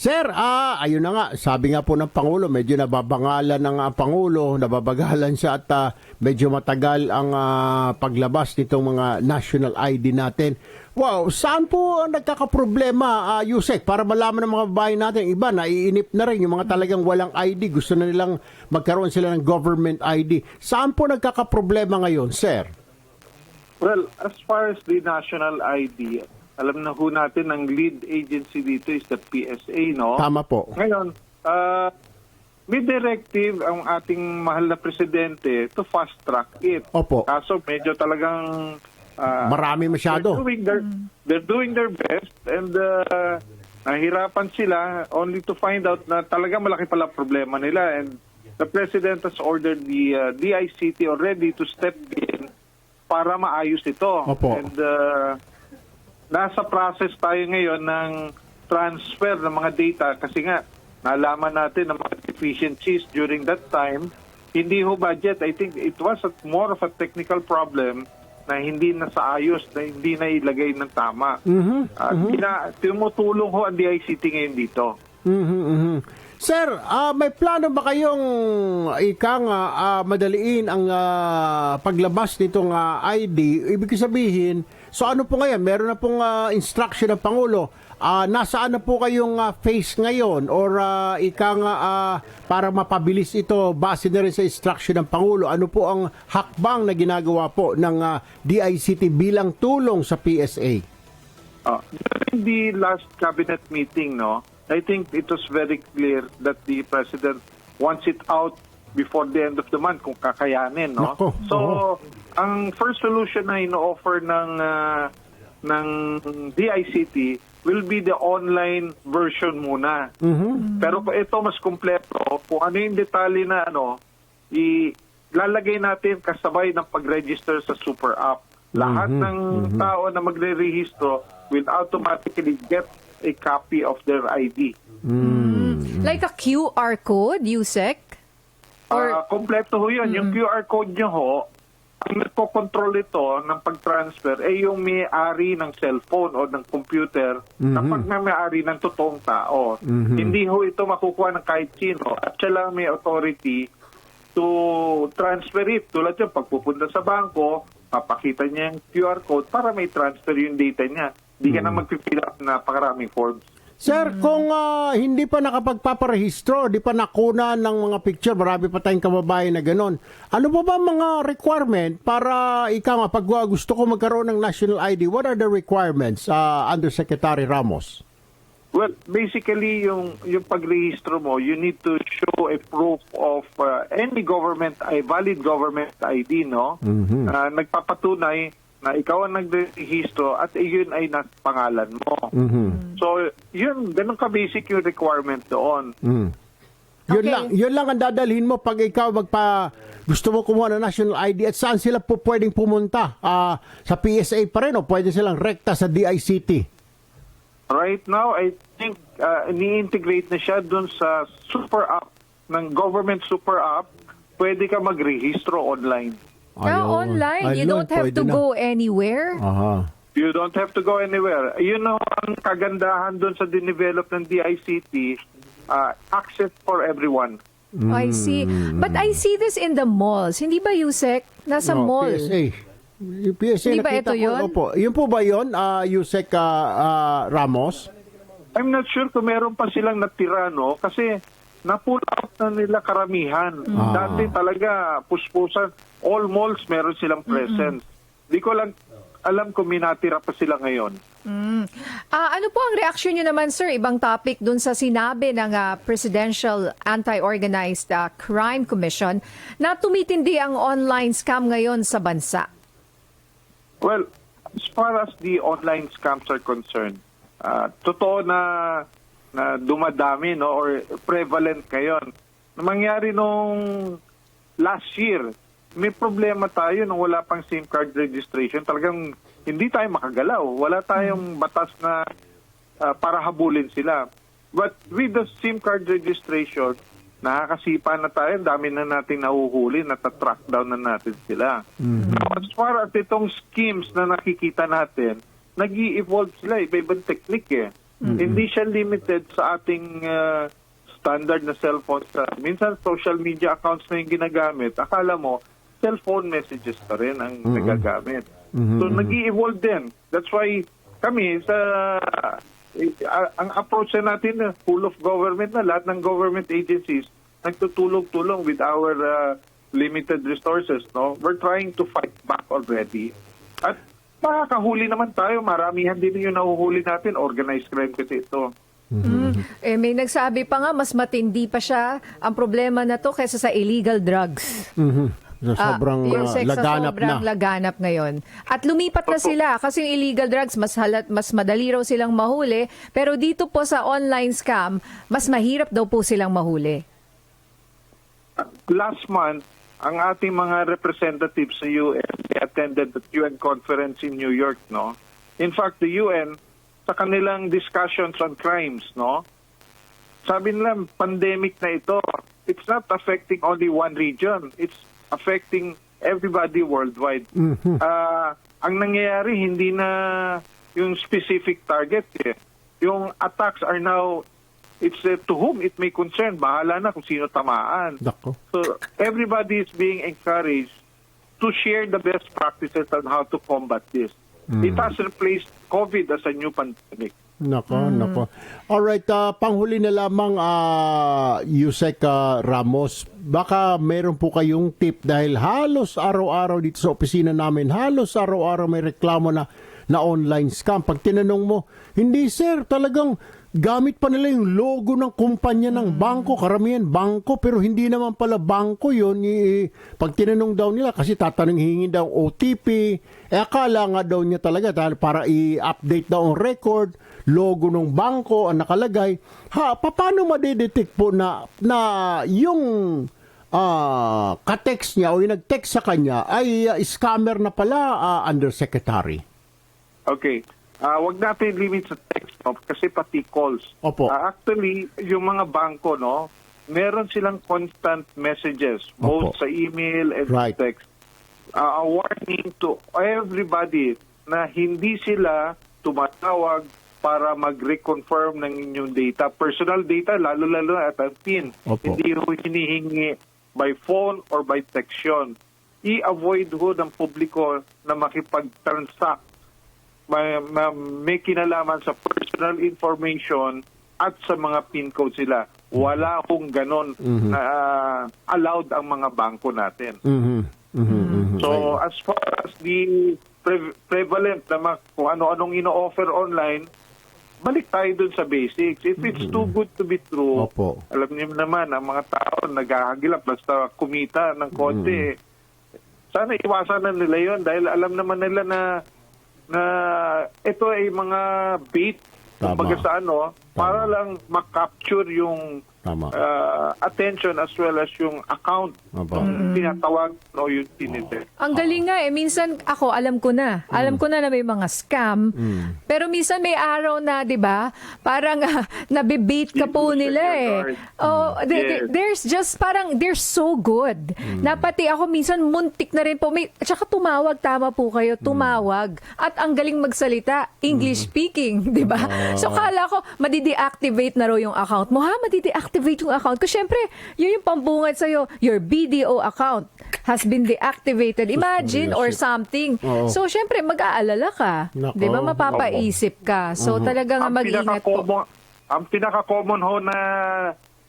Sir, ah, ayun na nga, sabi nga po ng Pangulo, medyo nababangalan ng ah, Pangulo, nababagalan siya at ah, medyo matagal ang ah, paglabas nitong mga national ID natin. Wow, saan po ang nagkakaproblema, ah, Yusek? Para malaman ng mga babae natin, iba, naiinip na rin yung mga talagang walang ID. Gusto na nilang magkaroon sila ng government ID. Saan po nagkakaproblema ngayon, sir? Well, as far as the national ID, alam na ho natin ang lead agency dito is the PSA, no? Tama po. Ngayon, uh, may directive ang ating mahal na presidente to fast track it. Opo. Kaso medyo talagang uh, Marami masyado. They're doing their, they're doing their best and uh, nahirapan sila only to find out na talaga malaki pala problema nila and the president has ordered the uh, DICT already to step in para maayos ito. Opo. And uh, nasa process tayo ngayon ng transfer ng mga data kasi nga nalaman natin ng mga deficiencies during that time. Hindi ho budget. I think it was a, more of a technical problem na hindi na sa ayos, na hindi na ilagay ng tama. At pina- tumutulong ho ang DICT ngayon dito. Mhm, mhm. Sir, ah, may plano ba kayong ika nga ah, madaliin ang ah, paglabas nitong ah, ID? Ibig sabihin, so ano po ngayon? Meron na pong ah, instruction ng Pangulo. Ah, nasaan na po kayong ah, phase ngayon? Or ah, ika nga ah, para mapabilis ito, base na rin sa instruction ng Pangulo, ano po ang hakbang na ginagawa po ng ah, DICT bilang tulong sa PSA? Uh, during the last cabinet meeting, no, I think it was very clear that the president wants it out before the end of the month kung kakayanin, no? Nako, so, oo. ang first solution na ino-offer ng ah, ng DICT will be the online version muna. Pero kung ito mas kumpleto, kung ano yung detalye na ano, ilalagay natin kasabay ng pag-register sa super app. Lahat ng tao na magre-rehistro will automatically get a copy of their ID. Like a QR code, Yusek? Or, Ah, kompleto ho yun. Yung QR code nyo ho, ang nagpo-control ito ng pag-transfer ay yung may-ari ng cellphone o ng computer na pag-may-ari ng totoong tao. Hindi ho ito makukuha ng kahit sino at siya lang may authority to transfer it. Tulad yun, pagpupunta sa bangko, papakita niya yung QR code para may transfer yung data niya. Hindi ka na mag-fill up na pakaraming forms. Sir, kung ah, hindi pa nakapagpaparehistro, di pa nakuna ng mga picture, marami pa tayong kababayan na ganon. Ano ba ba mga requirement para ikaw nga, pag ah, gusto ko magkaroon ng national ID, what are the requirements, uh, Undersecretary Ramos? Well, basically, yung yung pagrehistro mo, you need to show a proof of uh, any government, a valid government ID, no? Na nagpapatunay na ikaw ang nagrehistro at iyon ay nasa pangalan mo. So, yun, ganun ka-basic yung requirement doon. Yun Okay. lang, yun lang ang dadalhin mo pag ikaw magpa gusto mo kumuha ng national ID at saan sila po pwedeng pumunta? Ah, sa PSA pa rin o pwede silang rekta sa DICT? Right now, I think uh, ni-integrate na siya doon sa super app ng government super app. Pwede ka magrehistro online. Ah, Ayun. online, you Ayun, don't have pwede to na. go anywhere? Aha. You don't have to go anywhere. Yun know, ang kagandahan doon sa dinevelop ng DICT, uh, access for everyone. I see. But I see this in the malls. Hindi ba, Yusek? Nasa No, mall. PSA. Yung PSA, Hindi ba nakita ito ko, yun? Opo. Yun po ba yun, ah, Yusek ah, ah, Ramos? I'm not sure kung meron pa silang natira, no? Kasi na-pull out na nila karamihan. Dati talaga, puspusan, all malls meron silang presence. Di ko lang alam kung may natira pa sila ngayon. Ah, ano po ang reaksyon niyo naman, sir? Ibang topic dun sa sinabi ng ah, Presidential Anti-Organized ah, Crime Commission na tumitindi ang online scam ngayon sa bansa. Well, as far as the online scams are concerned, ah, totoo na na dumadami no or prevalent ngayon. Mangyari nung last year, may problema tayo nung wala pang SIM card registration. Talagang hindi tayo makagalaw. Wala tayong batas na ah, para habulin sila. But with the SIM card registration, nakakasipa na tayo, dami na natin nahuhuli, natatrack down na natin sila. Now, as far as itong schemes na nakikita natin, nag evolve sila, iba-ibang technique eh. Hindi siya limited sa ating uh, standard na cellphone. Sa, minsan social media accounts na yung ginagamit, akala mo, cellphone messages pa rin ang nagagamit. So, nag evolve din. That's why kami sa ah, ang approach na natin na full of government na lahat ng government agencies nagtutulong-tulong with our uh, limited resources no we're trying to fight back already at makakahuli naman tayo maramihan din yung nahuhuli natin organized crime kasi ito Eh, may nagsabi pa nga, mas matindi pa siya ang problema na to kaysa sa illegal drugs. Mhm. So, Ah, sobrang yung ah, sex sa laganap sobrang na. laganap ngayon. At lumipat na sila kasi yung illegal drugs mas halat mas madali raw silang mahuli, pero dito po sa online scam, mas mahirap daw po silang mahuli. last month, ang ating mga representatives sa UN they attended the UN conference in New York, no? In fact, the UN sa kanilang discussions on crimes, no? Sabi nila, pandemic na ito, it's not affecting only one region. It's affecting everybody worldwide. Ah, ang nangyayari, hindi na yung specific target. Eh. Yung attacks are now, it's uh, to whom it may concern. Bahala na kung sino tamaan. Dako. So everybody is being encouraged to share the best practices on how to combat this. It has replaced COVID as a new pandemic. Nako, nako. All right, ah, panghuli na lamang ah, Yusek ah, Ramos. Baka meron po kayong tip dahil halos araw-araw dito sa opisina namin, halos araw-araw may reklamo na na online scam. Pag tinanong mo, hindi sir, talagang gamit pa nila yung logo ng kumpanya ng bangko. Karamihan bangko, pero hindi naman pala bangko yun. I- pag tinanong daw nila, kasi tatanong hingin daw OTP, eh akala nga daw niya talaga dahil para i-update daw ang record, logo ng bangko ang nakalagay. Ha, pa- paano madidetect po na, na yung ah ka-text niya o yung nag-text sa kanya ay ah, scammer na pala ah, undersecretary? Okay. Ah, wag natin limit sa text no? kasi pati calls. Opo. Ah, actually, yung mga bangko, no, meron silang constant messages, Opo. both sa email and Right. text. Ah, a warning to everybody na hindi sila tumatawag para mag-reconfirm ng inyong data. Personal data, lalo-lalo at ang PIN. Opo. Hindi ho hinihingi by phone or by text yun. I-avoid ho ng publiko na makipag-transact may, may, may kinalaman sa personal information at sa mga PIN code sila. Wala hong ganon na ah, allowed ang mga bangko natin. Mhm. Mhm. mhm. So as far as the pre- prevalent na ma- kung ano-anong ino-offer online, balik tayo dun sa basics. If it's too good to be true, Opo. alam niyo naman, ang mga tao naghahagilap basta kumita ng konti. Sana iwasan na nila yon dahil alam naman nila na na ito ay mga bait Tama. kumbaga sa ano, para lang makapture yung Tama. uh, attention as well as yung account Opo. ng tinatawag o yung tinitest. Ang galing nga eh, minsan ako alam ko na. Alam ko na na may mga scam. Pero minsan may araw na, 'di ba? Parang uh, nabibait ka po nila your eh. guard. Oh, th- Yes. th- there's just parang they're so good. Na pati ako minsan muntik na rin po may tsaka tumawag tama po kayo, tumawag at ang galing magsalita, English speaking, 'di ba? So kala ko madi-deactivate na raw yung account mo. Ha, madi-deactivate yung account ko. Syempre, yun yung pambungad sa'yo. Your BDO account has been deactivated. Imagine or something. Oo. So, syempre, mag-aalala ka. Nako. 'Di ba? Mapapaisip ka. So, talagang ang mag-ingat po. pinaka-common, ang pinaka-common ho na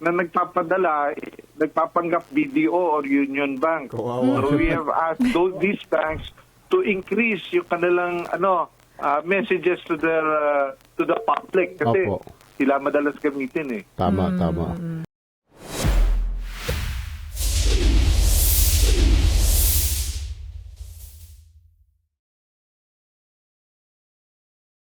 na nagpapadala, eh, nagpapanggap BDO or Union Bank. Kawawa. So we have asked those, these banks to increase yung kanilang ano uh, messages to their uh, to the public kasi Opo. Sila madalas gamitin eh. Tama, tama.